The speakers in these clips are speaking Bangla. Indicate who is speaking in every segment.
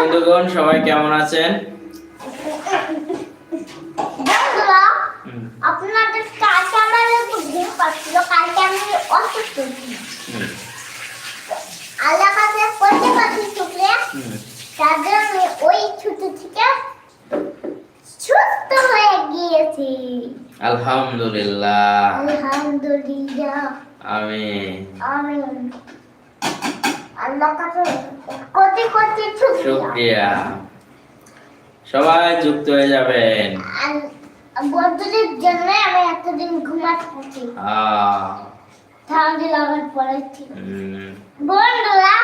Speaker 1: বন্ধুগণ সবাই কেমন আছেন?
Speaker 2: আপনাদের কালকে আমার একটু ঘুম পাচ্ছিল কালকে আমি অসুস্থ আল্লাহ কাছে করতে পারছি শুক্রিয়া। তার জন্য ওই ছুটি থেকে সুস্থ হয়ে গিয়েছি।
Speaker 1: আলহামদুলিল্লাহ।
Speaker 2: আলহামদুলিল্লাহ।
Speaker 1: আমিন।
Speaker 2: আমি আল্লাহ কাছে কোটি কোটি শুক্রিয়া
Speaker 1: শুক্রিয়া সবাই যুক্ত হয়ে যাবেন।
Speaker 2: বন্ধুদের জন্য আমি এতদিন পরে বন্ধুরা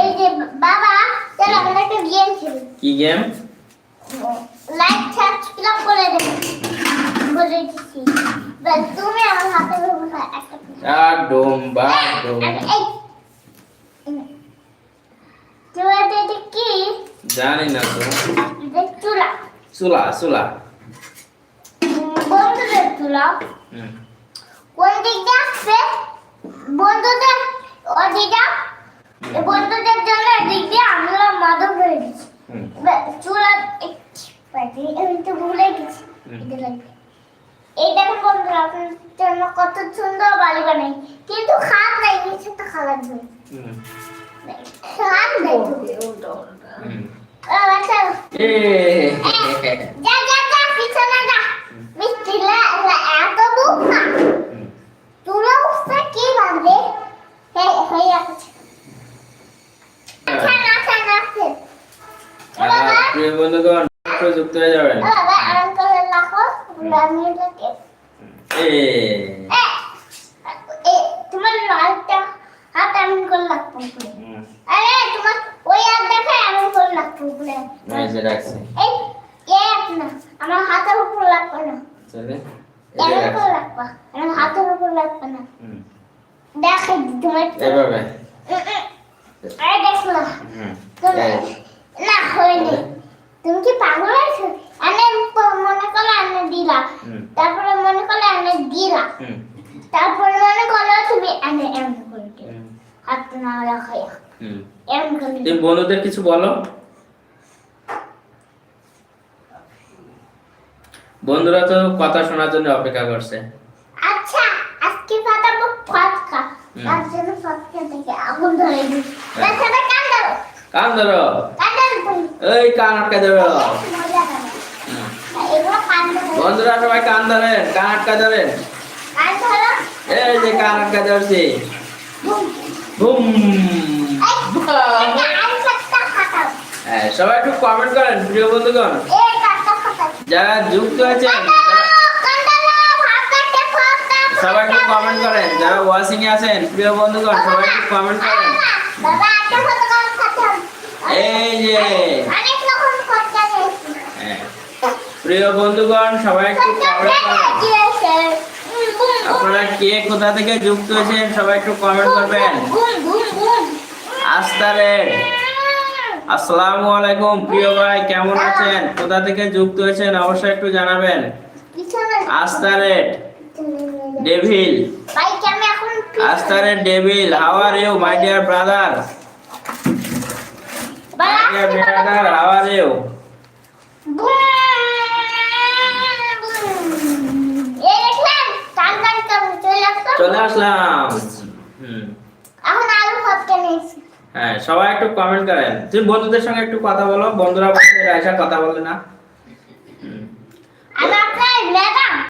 Speaker 2: এই যে বাবা আমরা একটা গেম খেলি।
Speaker 1: কি গেম
Speaker 2: লাইক সাবস্ক্রাইব করে দেবে। বলে দিচ্ছি। বাস তুমি আমার হাতে একটা।
Speaker 1: বা একদম
Speaker 2: এই তোমার এটা কি?
Speaker 1: জানি না তো
Speaker 2: চুলা।
Speaker 1: চুলা চুলা।
Speaker 2: বন্ধুদের চুলা। কোন বন্ধুদের বন্ধুদের জন্য এদিক দিয়ে আমরা মাদক হয়ে গেছি চুলা আমি তো ভুলে গেছি। এটা লাগবে। এই দেখেন বন্ধুরা আপনার জন্য কত সুন্দর বাড়ি বানাই। কিন্তু খাট নাই নিচে তো খাওয়ার জন্য
Speaker 1: প্রিয় বন্ধুগণ যুক্ত হয়ে
Speaker 2: আমি তোমার লালটা হাত এমন করে উপরে
Speaker 1: হুম,
Speaker 2: আরে তোমার ওই হাত দেখে এমন করে লাগতো উপরে
Speaker 1: এই যে রাখছি।
Speaker 2: এই এ না আমার হাতের উপর লাগবে না।
Speaker 1: চলে এই যে
Speaker 2: এমন করে
Speaker 1: রাখছি।
Speaker 2: লাগবে আমার হাতের উপর লাগবে না। দেখে তোমার
Speaker 1: এভাবে।
Speaker 2: আরে দেখল
Speaker 1: হুম,
Speaker 2: না হয়নি তুমি কি পাগল হয়েছো? আমি মনে করলে আমি দিলা। তারপরে মনে করলে আমি দিলা। তারপরে মনে করল তুমি আমি এমন করে হাত না রাখাই। এমন করে
Speaker 1: তুমি কিছু বলো? বন্ধুরা তো কথা শোনার জন্য অপেক্ষা করছে।
Speaker 2: আচ্ছা আজকে ফাটাবো ফটকা। তার জন্য ফটকা থেকে আগুন ধরে দিই। তাছাড়া কান ধরো।
Speaker 1: কান ধরো।
Speaker 2: কান ধরো
Speaker 1: এই কান আটকা ধরো। বন্ধুরা সবাই কান ধরেন কান আটকা ধরেন।
Speaker 2: কান ধরো।
Speaker 1: এই যে কান আটকা ধরছি।
Speaker 2: বুম।
Speaker 1: হ্যাঁ, সবাই একটু কমেন্ট করেন প্রিয় বন্ধুগণ। যারা যুক্ত আছেন সবাই একটু কমেন্ট করেন। যারা ওয়াচিং এ আছেন প্রিয় বন্ধুগণ সবাই একটু কমেন্ট করেন। এই যে। হ্যাঁ, প্রিয় বন্ধুগণ সবাই একটু কমেন্ট করেন। আপনারা কে কোথা থেকে যুক্ত হয়েছেন সবাই একটু কমেন্ট করবেন। আস্তা আসসালামু আলাইকুম, প্রিয় ভাই, কেমন আছেন? কোথা থেকে যুক্ত হয়েছেন অবশ্যই একটু জানাবেন। আস্তা রেড ডেভিল আস্তা red devil how are you my dear brother brother how are চলে আসলাম। হ্যাঁ সবাই একটু কমেন্ট করেন। তুমি বন্ধুদের সঙ্গে একটু কথা বলো, বন্ধুরা বলছে রাইসা কথা বলে না।
Speaker 2: লেদা।